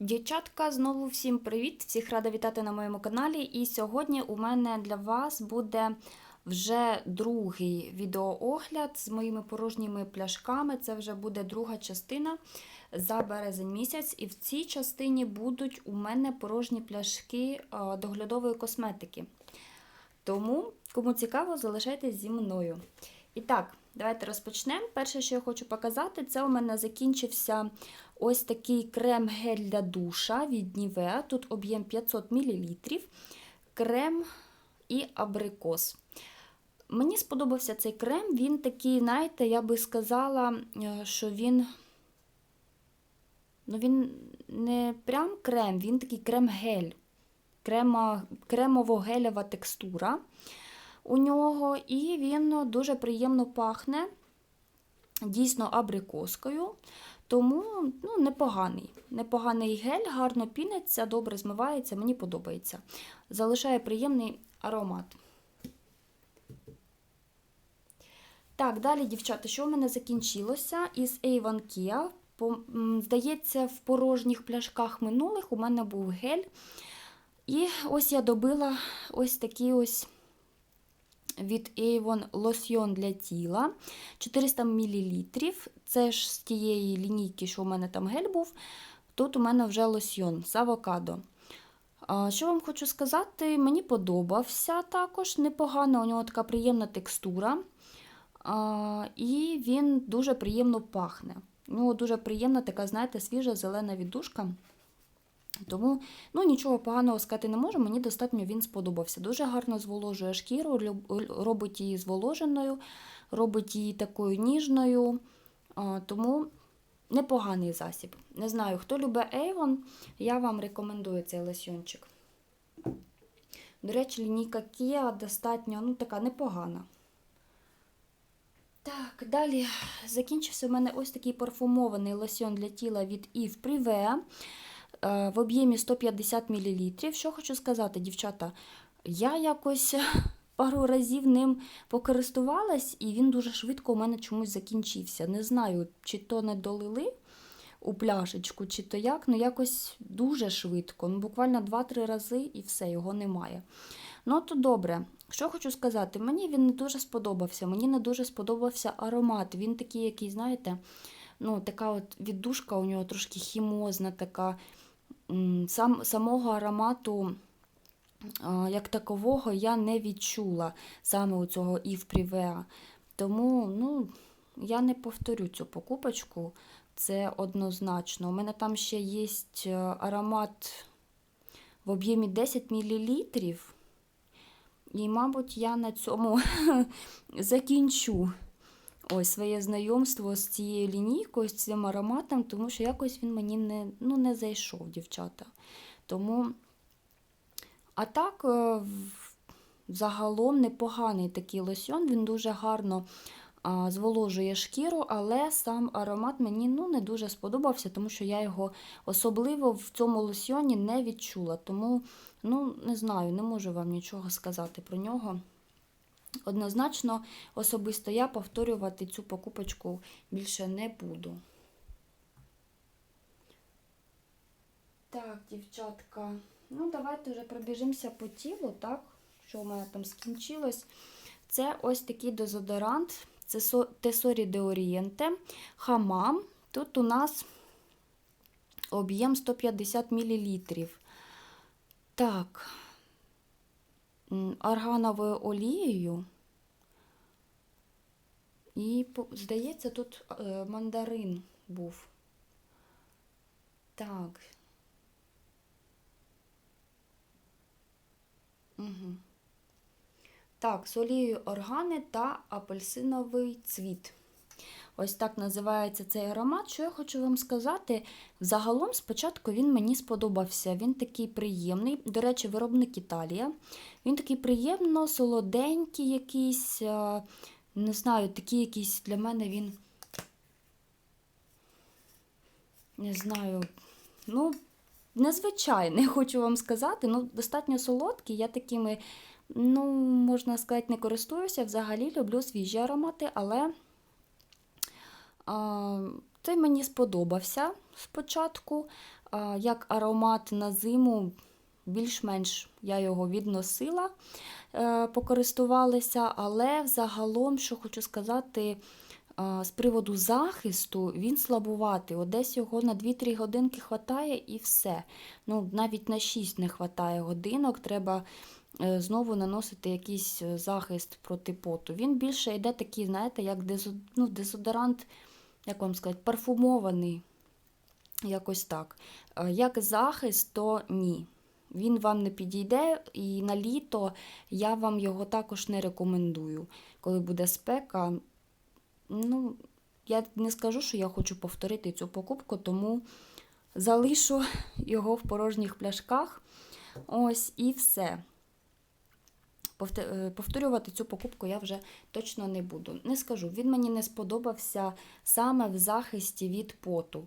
Дівчатка, знову всім привіт! Всіх рада вітати на моєму каналі. І сьогодні у мене для вас буде вже другий відеоогляд з моїми порожніми пляшками. Це вже буде друга частина за березень місяць. І в цій частині будуть у мене порожні пляшки доглядової косметики. Тому, кому цікаво, залишайтесь зі мною. І так, давайте розпочнемо. Перше, що я хочу показати, це у мене закінчився ось такий крем-гель для душа від Nivea. Тут об'єм 500 мл. Крем і абрикос. Мені сподобався цей крем. Він такий, знаєте, я би сказала, що він. Ну, він не прям крем, він такий крем-гель. Крема, Кремово-гелєва текстура у нього, і він дуже приємно пахне, дійсно абрикоскою. Тому ну, непоганий. Непоганий гель, гарно піниться, добре змивається, мені подобається. Залишає приємний аромат. Так, далі, дівчата, що в мене закінчилося із Avon Kia. Здається, в порожніх пляшках минулих у мене був гель. І ось я добила ось такий ось від Avon лосьйон для тіла 400 мл. Це ж з тієї лінійки, що у мене там гель був. Тут у мене вже лосьйон з авокадо. Що вам хочу сказати, мені подобався також непогано, у нього така приємна текстура. І він дуже приємно пахне. У нього дуже приємна така, знаєте, свіжа зелена віддушка. Тому ну, нічого поганого сказати не можу, мені достатньо він сподобався. Дуже гарно зволожує шкіру, робить її зволоженою, робить її такою ніжною. Тому непоганий засіб. Не знаю, хто любить Avon, я вам рекомендую цей лосьончик. До речі, лінійка Kia достатньо ну, така непогана. Так, далі закінчився у мене ось такий парфумований лосьон для тіла від Yves Privé в об'ємі 150 мл. Що хочу сказати, дівчата, я якось пару разів ним покористувалась, і він дуже швидко у мене чомусь закінчився. Не знаю, чи то не долили у пляшечку, чи то як, ну якось дуже швидко. Ну, Буквально 2-3 рази і все, його немає. Ну, то добре. Що хочу сказати, мені він не дуже сподобався. Мені не дуже сподобався аромат. Він такий, який, знаєте, ну, така от віддушка у нього трошки хімозна, така сам, самого аромату, як такового, я не відчула саме у цього Ів Прівеа. Тому ну, я не повторю цю покупочку, це однозначно. У мене там ще є е, аромат в об'ємі 10 мл. І, мабуть, я на цьому закінчу ось своє знайомство з цією лінійкою, з цим ароматом, тому що якось він мені не ну, не зайшов, дівчата. Тому, а так, е, загалом непоганий такий лосьон, він дуже гарно зволожує шкіру, але сам аромат мені ну, не дуже сподобався, тому що я його особливо в цьому лосьоні не відчула. Тому, ну, не знаю, не можу вам нічого сказати про нього. Однозначно, особисто я повторювати цю покупочку більше не буду. Так, дівчатка, ну давайте вже пробіжимося по тілу, так? Що у мене там скінчилось. Це ось такий дезодорант, це Тесорі де Орієнте, хамам. Тут у нас об'єм 150 мл. Так, аргановою олією. І, здається, тут е, мандарин був. Так. Угу. Так, з олією органи та апельсиновий цвіт. Ось так називається цей аромат. Що я хочу вам сказати? Загалом, спочатку він мені сподобався. Він такий приємний. До речі, виробник Італія. Він такий приємно, солоденький якийсь, не знаю, такий якийсь для мене він. Не знаю, ну, незвичайний, хочу вам сказати. Ну, достатньо солодкий. Я такими, ну, можна сказати, не користуюся. Взагалі люблю свіжі аромати, але. Цей мені сподобався спочатку. як аромат на зиму, більш-менш я його відносила, е, покористувалася, але взагалом, що хочу сказати, з приводу захисту він слабуватий. От десь його на 2-3 годинки хватає і все. Ну, навіть на 6 не хватає годинок. Треба е, знову наносити якийсь е, захист проти поту. Він більше йде такий, знаєте, як ну, дезодорант, як вам сказати, парфумований. Якось так. Е, Як захист, то ні. Він вам не підійде, і на літо я вам його також не рекомендую. Коли буде спека, ну, я не скажу, що я хочу повторити цю покупку, тому залишу його в порожніх пляшках. Ось і все. Е, Повторювати цю покупку я вже точно не буду. Не скажу, він мені не сподобався саме в захисті від поту.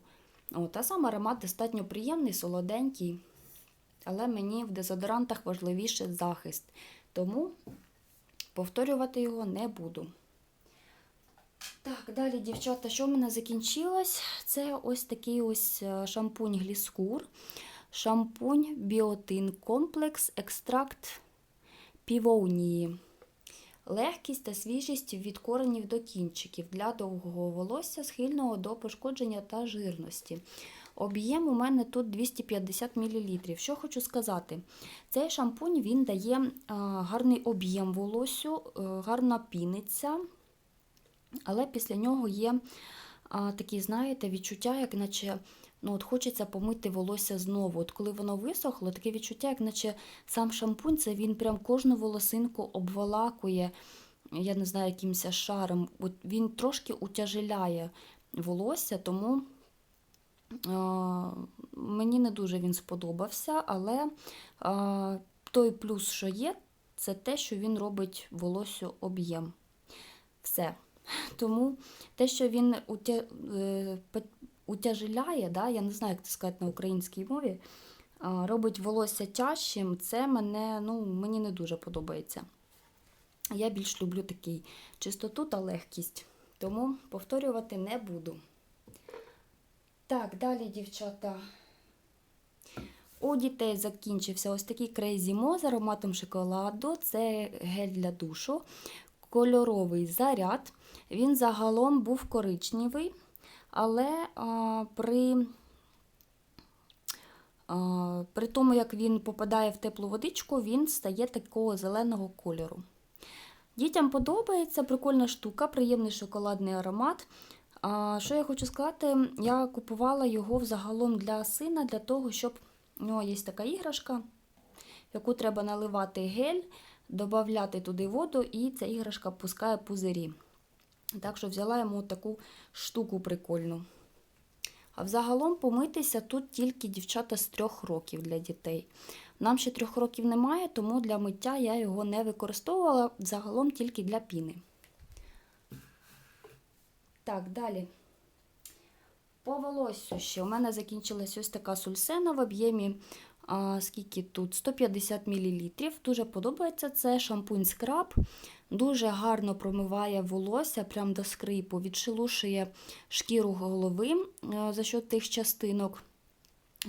От, а сам аромат достатньо приємний, солоденький, але мені в дезодорантах важливіше захист. Тому повторювати його не буду. Так, далі, дівчата, що в мене закінчилось? Це ось такий ось е, шампунь Гліскур. Шампунь Біотин Комплекс, екстракт півонії. Легкість та свіжість від коренів до кінчиків для довгого волосся, схильного до пошкодження та жирності. Об'єм у мене тут 250 мл. Що хочу сказати, цей шампунь він дає гарний об'єм волосю, е, гарна піниться, але після нього є такі, знаєте, відчуття, як наче ну, от хочеться помити волосся знову. От коли воно висохло, таке відчуття, як наче сам шампунь, це він прям кожну волосинку обволакує, я не знаю, якимось шаром. От він трошки утяжеляє волосся, тому а, мені не дуже він сподобався, але а, той плюс, що є, це те, що він робить волосю об'єм. Все. Тому те, що він утя... е, утяжеляє, да, я не знаю, як це сказати на українській мові, робить волосся тяжчим, це мене, ну, мені не дуже подобається. Я більш люблю такий чистоту та легкість, тому повторювати не буду. Так, далі, дівчата. У дітей закінчився ось такий Crazy Mo з ароматом шоколаду. Це гель для душу, кольоровий заряд. Він загалом був коричневий, але а, при, а, при тому, як він попадає в теплу водичку, він стає такого зеленого кольору. Дітям подобається прикольна штука, приємний шоколадний аромат. А, що я хочу сказати, я купувала його взагалом для сина, для того, щоб у нього є така іграшка, яку треба наливати гель, додати туди воду, і ця іграшка пускає пузирі. Так що взяла йому таку штуку прикольну. А взагалом помитися тут тільки дівчата з трьох років для дітей. Нам ще трьох років немає, тому для миття я його не використовувала взагалом тільки для піни. Так, далі. По волоссю ще у мене закінчилась ось така сульсена в об'ємі. А, скільки тут? 150 мл. Дуже подобається це шампунь скраб. Дуже гарно промиває волосся прям до скрипу, відшелушує шкіру голови е, за счет тих частинок.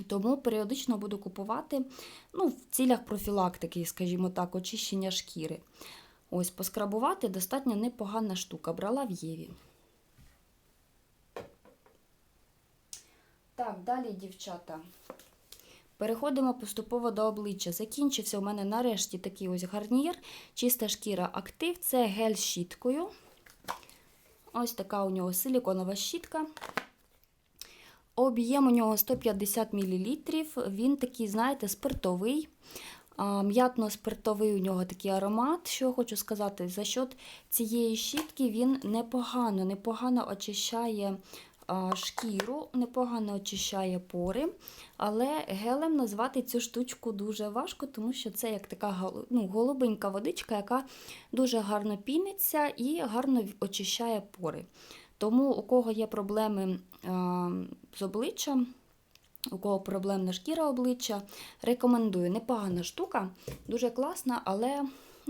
Тому періодично буду купувати ну, в цілях профілактики, скажімо так, очищення шкіри. Ось, поскрабувати достатньо непогана штука. Брала в Єві. Так, далі, дівчата. Переходимо поступово до обличчя. Закінчився у мене нарешті такий ось гарнір. Чиста шкіра актив. Це гель з щіткою. Ось така у нього силіконова щітка. Об'єм у нього 150 мл. Він такий, знаєте, спиртовий. М'ятно-спиртовий у нього такий аромат. Що хочу сказати, за счет цієї щітки він непогано, непогано очищає шкіру, непогано очищає пори. Але гелем назвати цю штучку дуже важко, тому що це як така ну, голубенька водичка, яка дуже гарно піниться і гарно очищає пори. Тому у кого є проблеми з обличчям, у кого проблемна шкіра обличчя, рекомендую. Непогана штука, дуже класна, але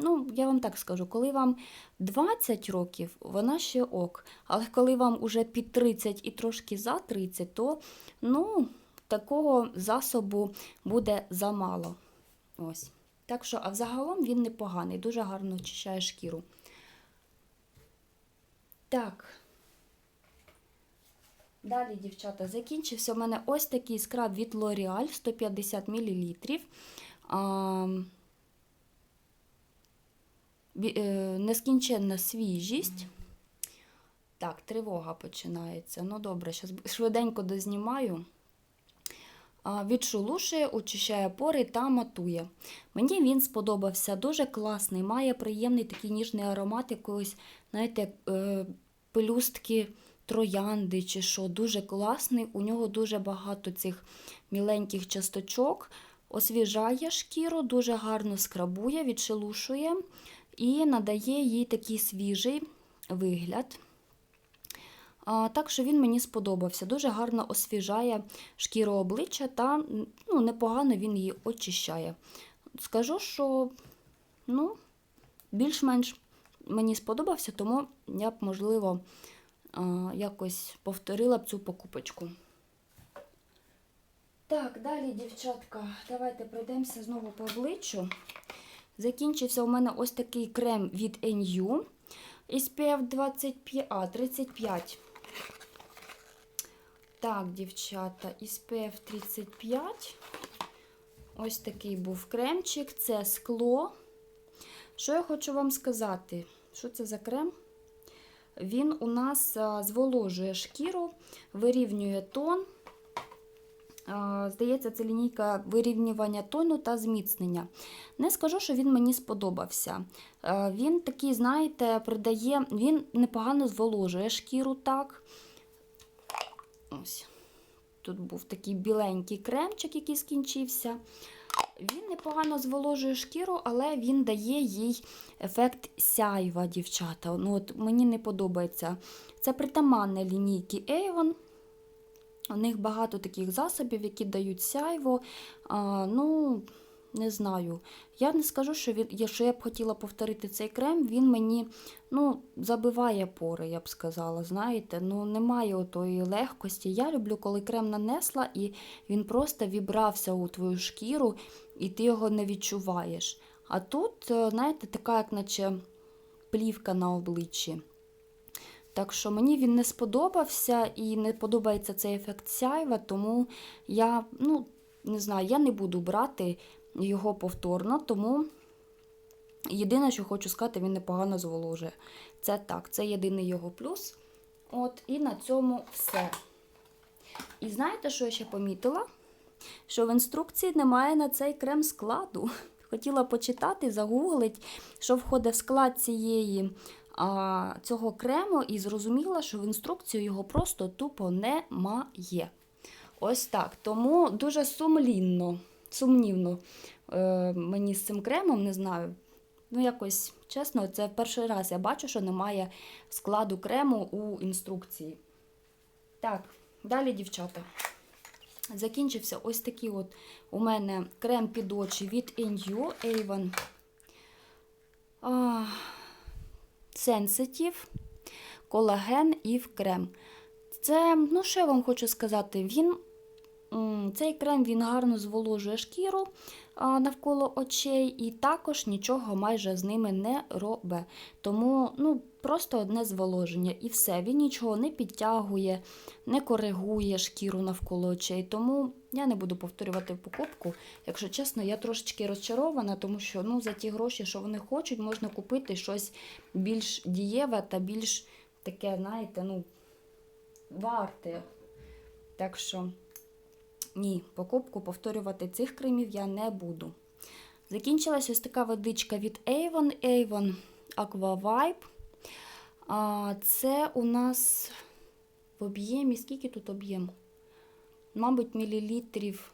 ну, я вам так скажу, коли вам 20 років, вона ще ок. Але коли вам уже під 30 і трошки за 30, то ну, такого засобу буде замало. Ось. Так що, а взагалом він непоганий, дуже гарно очищає шкіру. Так. Далі, дівчата, закінчився у мене ось такий скраб від L'Oreal 150 мл. Е, нескінченна свіжість. Так, тривога починається. Ну добре, зараз швиденько дознімаю. А, Відшелушує, очищає пори та матує. Мені він сподобався, дуже класний, має приємний такий ніжний аромат якоїсь, знаєте, е, пелюстки троянди чи що. Дуже класний. У нього дуже багато цих міленьких часточок. Освіжає шкіру, дуже гарно скрабує, відшелушує і надає їй такий свіжий вигляд. Так що він мені сподобався. Дуже гарно освіжає шкіру обличчя та ну, непогано він її очищає. Скажу, що ну, більш-менш мені сподобався, тому я б, можливо, якось повторила б цю покупочку. Так, далі, дівчатка, давайте пройдемося знову по обличчю. Закінчився у мене ось такий крем від NU SPF 25, а, 35. Так, дівчата, SPF 35. Ось такий був кремчик. Це скло. Що я хочу вам сказати? Що це за крем? Він у нас зволожує шкіру, вирівнює тон. Здається, це лінійка вирівнювання тону та зміцнення. Не скажу, що він мені сподобався. Він такий, знаєте, придає, він непогано зволожує шкіру так. Ось. Тут був такий біленький кремчик, який скінчився. Він непогано зволожує шкіру, але він дає їй ефект сяйва, дівчата. Ну, от Мені не подобається. Це притаманне лінійки Avon. У них багато таких засобів, які дають сяйво. А, ну, не знаю. Я не скажу, що він, що я б хотіла повторити цей крем. Він мені ну, забиває пори, я б сказала. Знаєте, ну немає отої легкості. Я люблю, коли крем нанесла, і він просто вібрався у твою шкіру, і ти його не відчуваєш. А тут, е, знаєте, така, як наче плівка на обличчі. Так що мені він не сподобався і не подобається цей ефект сяйва, тому я, ну, не знаю, я не буду брати його повторно, тому єдине, що хочу сказати, він непогано зволожує. Це так, це єдиний його плюс. От, і на цьому все. І знаєте, що я ще помітила? Що в інструкції немає на цей крем складу. Хотіла почитати, загуглить, що входить в склад цієї цього крему, і зрозуміла, що в інструкцію його просто тупо немає. Ось так. Тому дуже сумлінно, сумнівно е, мені з цим кремом, не знаю. Ну, якось, чесно, це перший раз я бачу, що немає складу крему у інструкції. Так, далі, дівчата. Закінчився ось такий от у мене крем під очі від NU Avon. А, Sensitive, колаген і в крем. Це, ну що я вам хочу сказати, він, цей крем він гарно зволожує шкіру навколо очей і також нічого майже з ними не робить. Тому ну, просто одне зволоження і все. Він нічого не підтягує, не коригує шкіру навколо очей. Тому я не буду повторювати покупку. Якщо чесно, я трошечки розчарована, тому що ну, за ті гроші, що вони хочуть, можна купити щось більш дієве та більш таке, знаєте, ну, варте. Так що, ні, покупку повторювати цих кремів я не буду. Закінчилась ось така водичка від Avon, Avon Aqua Vibe. А, це у нас в об'ємі, скільки тут об'єм? Мабуть, мілілітрів.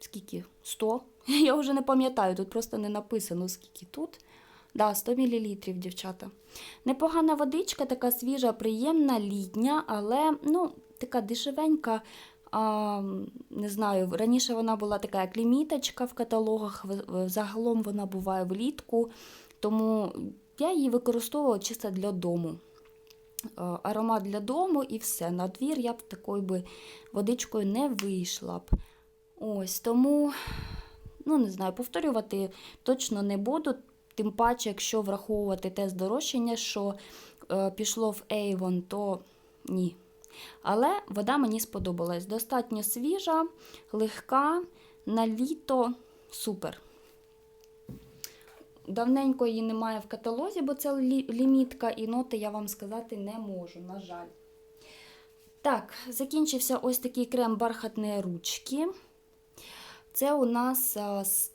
Скільки? 100? Я вже не пам'ятаю, тут просто не написано, скільки тут. Да, 100 мл, дівчата. Непогана водичка, така свіжа, приємна, літня, але ну, така дешевенька. А, не знаю, раніше вона була така як ліміточка в каталогах, загалом вона буває влітку, тому я її використовувала чисто для дому. Аромат для дому і все. На двір я б такою би водичкою не вийшла б. Ось тому, ну не знаю, повторювати точно не буду. Тим паче, якщо враховувати те здорожчання, що е, пішло в Avon, то ні. Але вода мені сподобалась. Достатньо свіжа, легка, на літо супер. Давненько її немає в каталозі, бо це лімітка, і ноти я вам сказати не можу, на жаль. Так, закінчився ось такий крем бархатної ручки. Це у нас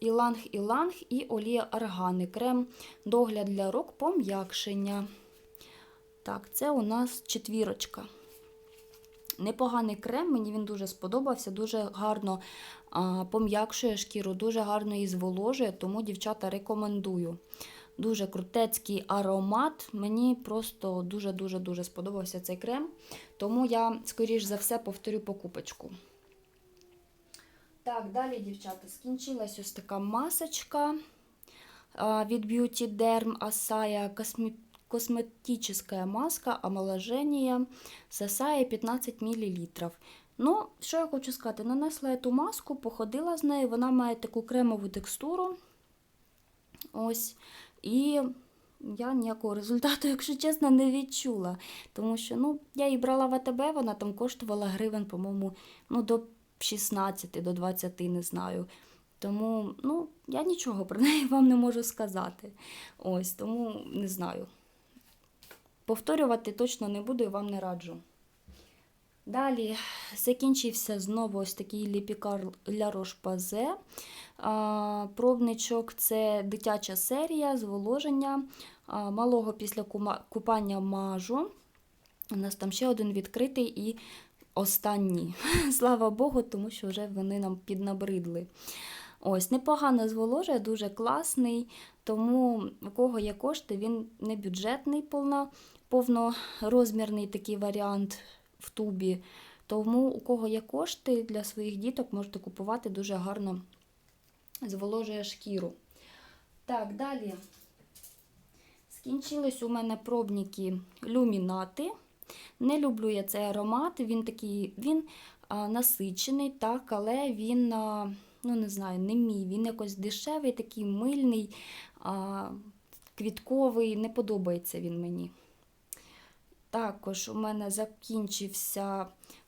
іланг-іланг і олія органи. Крем догляд для рук пом'якшення. Так, це у нас четвірочка. Непоганий крем, мені він дуже сподобався, дуже гарно пом'якшує шкіру, дуже гарно її зволожує, тому, дівчата, рекомендую. Дуже крутецький аромат. Мені просто дуже-дуже-дуже сподобався цей крем. Тому я, скоріш за все, повторю покупочку. Так, далі, дівчата, скінчилась ось така масочка від Beauty Derm Asaya косме- косметическая маска омоложения з 15 мл. Ну, що я хочу сказати, нанесла я ту маску, походила з нею, вона має таку кремову текстуру. Ось. І я ніякого результату, якщо чесно, не відчула. Тому що ну, я її брала в АТБ, вона там коштувала гривень, по-моєму, ну, до 16, до 20, не знаю. Тому ну, я нічого про неї вам не можу сказати. Ось, тому не знаю. Повторювати точно не буду і вам не раджу. Далі закінчився знову ось такий ліпікар Ля Roche-Posay. Пробничок це дитяча серія зволоження малого після купання мажу. У нас там ще один відкритий і останній. Слава Богу, тому що вже вони нам піднабридли. Ось, непогано зволожує, дуже класний, тому у кого є кошти, він не бюджетний, повно, повнорозмірний такий варіант в тубі. Тому у кого є кошти для своїх діток, можете купувати дуже гарно зволожує шкіру. Так, далі. Скінчились у мене пробники люмінати. Не люблю я цей аромат. Він такий, він а, насичений, так, але він, а, ну не знаю, не мій. Він якось дешевий, такий мильний, а, квітковий. Не подобається він мені. Також у мене закінчився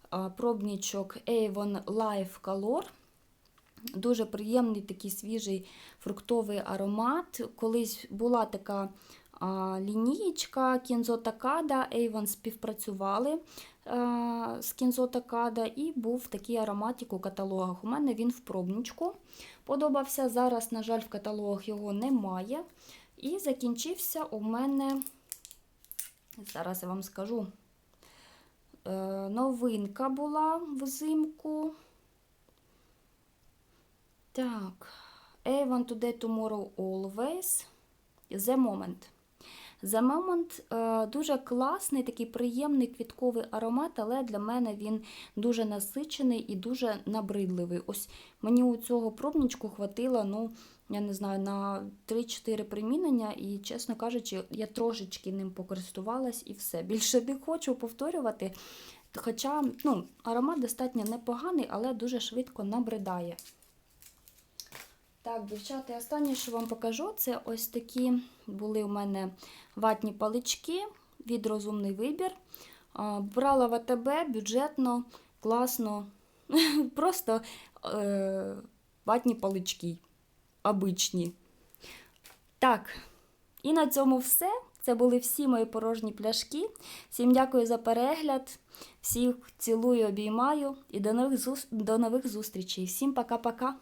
а, пробничок Avon Life Color. Дуже приємний такий свіжий фруктовий аромат. Колись була така лінієчка Кінзо Такада, Avon співпрацювали з Кінзо Такада і був такий ароматик у каталогах. У мене він в пробничку подобався. Зараз, на жаль, в каталогах його немає. І закінчився у мене, зараз я вам скажу, е, новинка була взимку. Так, Avon Today Tomorrow Always. The Moment. The Moment е, дуже класний, такий приємний квітковий аромат, але для мене він дуже насичений і дуже набридливий. Ось мені у цього пробничку хватило, ну, я не знаю, на 3-4 примінення, і, чесно кажучи, я трошечки ним покористувалась і все. Більше не хочу повторювати. Хоча ну, аромат достатньо непоганий, але дуже швидко набридає. Так, дівчата, останнє, що вам покажу, це ось такі були у мене ватні палички від розумний вибір. Брала в АТБ бюджетно, класно. Просто е, ватні палички. Обичні. Так, і на цьому все. Це були всі мої порожні пляшки. Всім дякую за перегляд. Всіх цілую, обіймаю і до нових, зу... до нових зустрічей. Всім пока-пока.